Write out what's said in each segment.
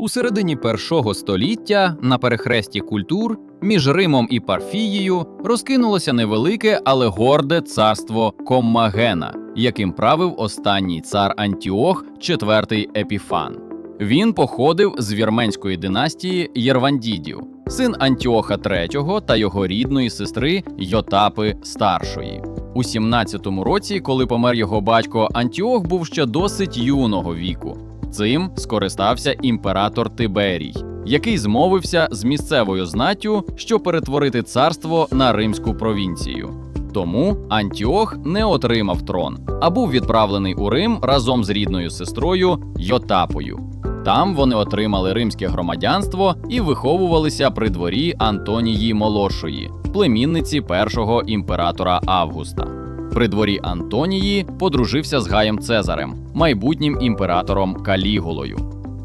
У середині першого століття на перехресті культур між Римом і Парфією розкинулося невелике, але горде царство Коммагена, яким правив останній цар Антіох, четвертий Епіфан. Він походив з вірменської династії Єрвандідів, син Антіоха III та його рідної сестри Йотапи Старшої. У 17-му році, коли помер його батько, Антіох був ще досить юного віку. Цим скористався імператор Тиберій, який змовився з місцевою знаттю, щоб перетворити царство на римську провінцію. Тому Антіох не отримав трон, а був відправлений у Рим разом з рідною сестрою Йотапою. Там вони отримали римське громадянство і виховувалися при дворі Антонії Молодшої, племінниці першого імператора Августа. При дворі Антонії подружився з Гаєм Цезарем, майбутнім імператором Калігулою.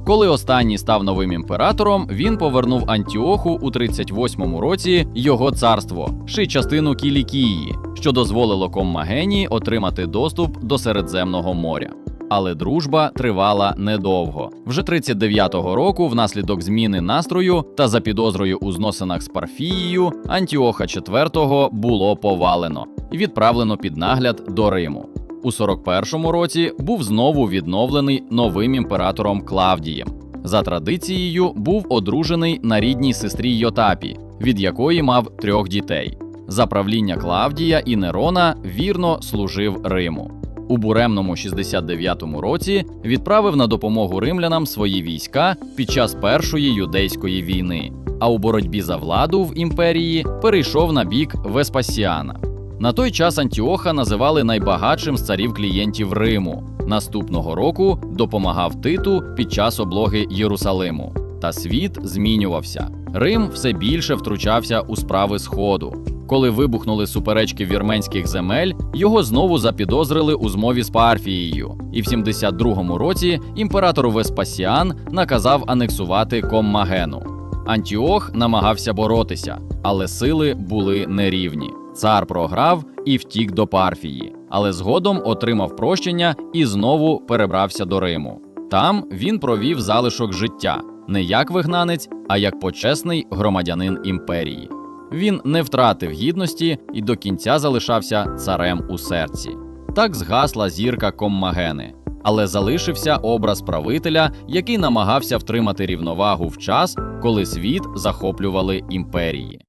Коли останній став новим імператором, він повернув Антіоху у 38-му році його царство, ще частину Кілікії, що дозволило Коммагені отримати доступ до Середземного моря. Але дружба тривала недовго. Вже 39-го року, внаслідок зміни настрою та за підозрою у зносинах з Парфією, Антіоха IV було повалено і відправлено під нагляд до Риму. У 41-му році був знову відновлений новим імператором Клавдієм. За традицією був одружений на рідній сестрі Йотапі, від якої мав трьох дітей. За правління Клавдія і Нерона вірно служив Риму. У буремному 69-му році відправив на допомогу римлянам свої війська під час першої юдейської війни, а у боротьбі за владу в імперії перейшов на бік Веспасіана. На той час Антіоха називали найбагатшим з царів клієнтів Риму. Наступного року допомагав Титу під час облоги Єрусалиму. Та світ змінювався. Рим все більше втручався у справи Сходу. Коли вибухнули суперечки вірменських земель, його знову запідозрили у змові з Парфією. І в 72-му році імператор Веспасіан наказав анексувати Коммагену. Антіох намагався боротися, але сили були нерівні. Цар програв і втік до Парфії, але згодом отримав прощення і знову перебрався до Риму. Там він провів залишок життя не як вигнанець, а як почесний громадянин імперії. Він не втратив гідності і до кінця залишався царем у серці. Так згасла зірка Коммагени, але залишився образ правителя, який намагався втримати рівновагу в час, коли світ захоплювали імперії.